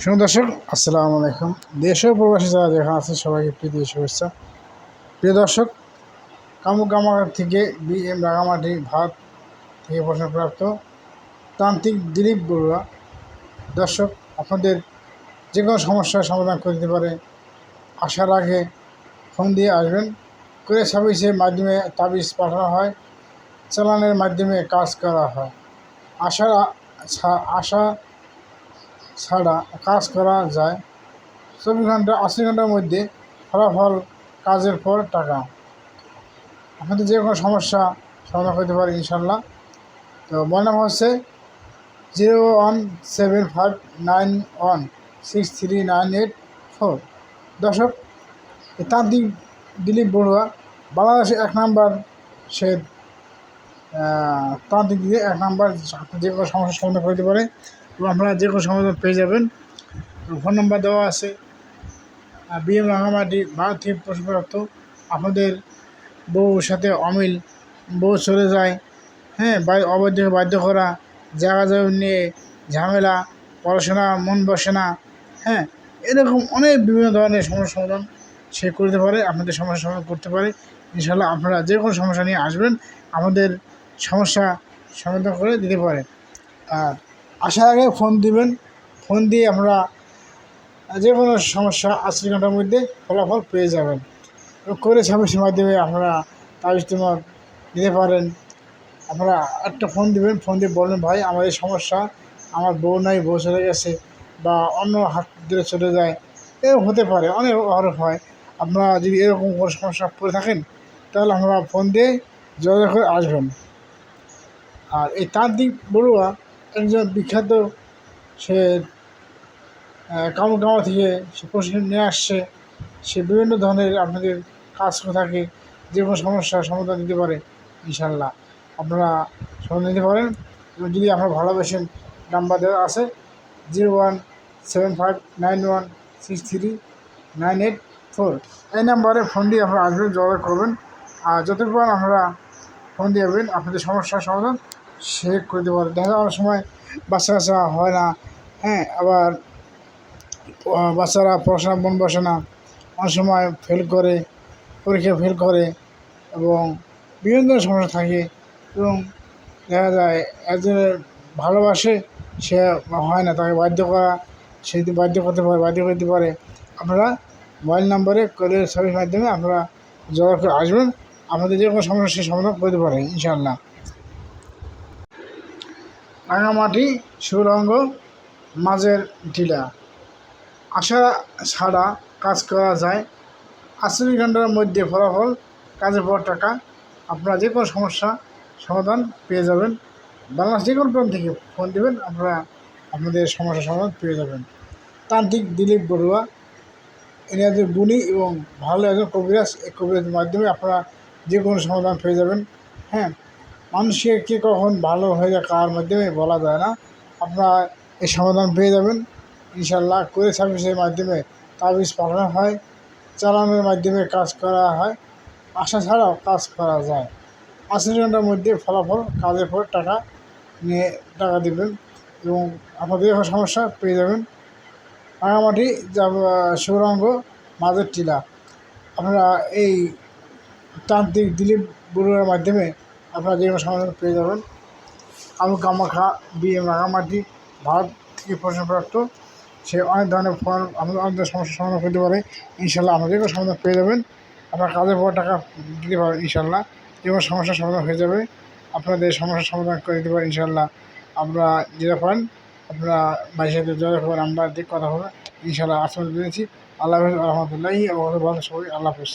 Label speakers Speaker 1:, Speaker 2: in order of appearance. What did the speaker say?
Speaker 1: শুনুন দর্শক, আসসালামু আলাইকুম। দেশ ও প্রবাসী যারা যেখানে আছে, সবাইকে প্রীতি শুভেচ্ছা। প্রিয় দর্শক কামুক গামাঘাট থেকে বি এম রাঙামাটি ভাত থেকে প্রশ্নপ্রাপ্ত তান্ত্রিক দিলীপ বড়ুয়া। দর্শক, আপনাদের যে কোনো সমস্যার সমাধান করে দিতে পারে, আসার আগে ফোন দিয়ে আসবেন। করে সার্ভিসের মাধ্যমে তাবিজ পাঠানো হয়, চালানের মাধ্যমে কাজ করা হয়। আসার আ- আশা ছাড়া কাজ করা যায়। চব্বিশ ঘণ্টা, আশি ঘণ্টার মধ্যে ফলাফল কাজের পর টাকা। আপনাদের যে কোনো সমস্যা সমাধান করতে পারে ইনশাল্লাহ তো মোবাইল নাম্বার হচ্ছে zero one seven five nine one six three nine eight four. দর্শক তান্ত্রিক দিলীপ বড়ুয়া, বাংলাদেশে এক নাম্বার সে তান্ত্রিক দিয়ে এক নাম্বার যে কোনো সমস্যার সমাধান করতে পারে। আপনারা যে কোনো সমাধান পেয়ে যাবেন। ফোন নাম্বার দেওয়া আছে। আর বিএম রাঙামাটি ভারত থেকে প্রশ্নপ্রাপ্ত আপনাদের বউর সাথে অমিল, বউ চলে যায় হ্যাঁ বাই- অবৈধ বাধ্য করা জায়গা জমি নিয়ে ঝামেলা, পড়াশোনা, মন বসে না হ্যাঁ এরকম অনেক বিভিন্ন ধরনের সমস্যা সমাধান সে করতে পারে, আপনাদের সমস্যার সমাধান করতে পারে। ইনশাল্লাহ আপনারা যে কোনো সমস্যা নিয়ে আসবেন, আমাদের সমস্যা সমাধান করে দিতে পারে আর আসার আগে ফোন দিবেন। ফোন দিয়ে আমরা যে কোনো সমস্যা আশি ঘণ্টার মধ্যে ফলাফল পেয়ে যাবেন। করে সার্ভিসের মাধ্যমে আপনারা তোমার দিতে পারেন। আপনারা একটা ফোন দিবেন, ফোন দিয়ে বলবেন, ভাই, আমার এই সমস্যা, আমার বউ নাই, বউ চলে গেছে বা অন্য হাত ধরে চলে যায়। এরকম হতে পারে, অনেক হরফ হয়। আপনারা যদি এরকম কোনো সমস্যা পড়ে থাকেন, তাহলে আপনারা ফোন দিয়ে যোগাযোগ করে আসবেন। আর এই তান্ত্রিক বড়ুয়া একজন বিখ্যাত সে কামড় থেকে সে প্রশিক্ষণ নিয়ে আসছে। সে বিভিন্ন ধরনের আপনাদের কাজ করে থাকে, যে কোনো সমস্যার সমাধান দিতে পারে ইনশাল্লাহ আপনারা সমাধান দিতে পারেন। এবং যদি আপনারা ভালোবাসেন, নাম্বার দেওয়া আছে, zero one seven five nine one six three nine eight four. এই নাম্বারে ফোন দিয়ে আপনারা আসবেন, যোগাযোগ করবেন। আর যতক্ষণ আপনারা ফোন দিয়ে যাবেন আপনাদের সমস্যার সমাধান সে করে দিতে পারে দেখা অনেক সময় বাচ্চা কাচ্চা হয় না হ্যাঁ আবার বাচ্চারা পড়াশোনা মন বসে না। অনেক সময় ফেল করে, পরীক্ষা ফেল করে এবং বিভিন্ন সমস্যা থাকে এবং দেখা যায় একজনের ভালোবাসে, সে হয় না, তাকে বাধ্য করা, সে বাধ্য করতে পারে, বাধ্য করতে পারে, আপনারা মোবাইল নম্বরে কলের সার্ভিস মাধ্যমে আপনারা যোগাযোগ করে আসবেন। আমাদের যে কোনো সমস্যা সমাধান করতে পারে ইনশাআল্লাহ। রাঙামাটি সুরঙ্গ মাঝের টিলা আশা ছাড়া কাজ করা যায়। আশি ঘণ্টার মধ্যে ফলাফল কাজের পর টাকা, আপনারা যে কোনো সমস্যা সমাধান পেয়ে যাবেন। বাংলাদেশ যে কোনো প্রান্ত থেকে ফোন দেবেন, আপনারা আপনাদের সমস্যার সমাধান পেয়ে যাবেন। তান্ত্রিক দিলীপ বড়ুয়া এনাদের গুণী এবং ভালো একজন কবিরাজ, এই কবিরাজের মাধ্যমে আপনারা যে কোনো সমাধান পেয়ে যাবেন। হ্যাঁ মানুষকে কে কখন ভালো হয়ে যায় কার মাধ্যমে বলা যায় না। আপনারা এই সমাধান পেয়ে যাবেন। ইনশাল্লাহ করে সার্ভিসের মাধ্যমে তাবিজ পাঠানো হয়, চালানোর মাধ্যমে কাজ করা হয়, আশা ছাড়াও কাজ করা যায়। আশি ঘণ্টার মধ্যে ফলাফল, কাজের পর টাকা নিয়ে টাকা দেবেন এবং আপনাদের সমস্যা পেয়ে যাবেন। রাঙামাটি সৌরাঙ্গ মাঝের টিলা। আপনারা এই তান্ত্রিক দিলীপ বড়ুয়ার মাধ্যমে আপনারা কোনো সমাধান পেয়ে যাবেন। আলু কামাখা, বিএম রাঙামাটি, ভারত থেকে প্রশ্নপ্রাপ্ত সে অনেক ধরনের ফোন আমাদের অনেক ধরনের সমস্যার সমাধান করতে পারে। ইনশাল্লাহ আমাদের কোনো সমাধান পেয়ে যাবেন। আপনার কাজের পর টাকা দিতে পারেন ইনশাল্লাহ যে কোনো সমস্যার সমাধান হয়ে যাবে, আপনাদের সমস্যার সমাধান করে দিতে পারেন ইনশাল্লাহ আমরা যেটা পারেন, আপনারা সাথে যোগাযোগ করবেন আমরা কথা হবে ইনশাল্লাহ আসলে দিয়েছি আল্লাহ হাফিজ ভালো সবাই, আল্লাহ হাফিজ।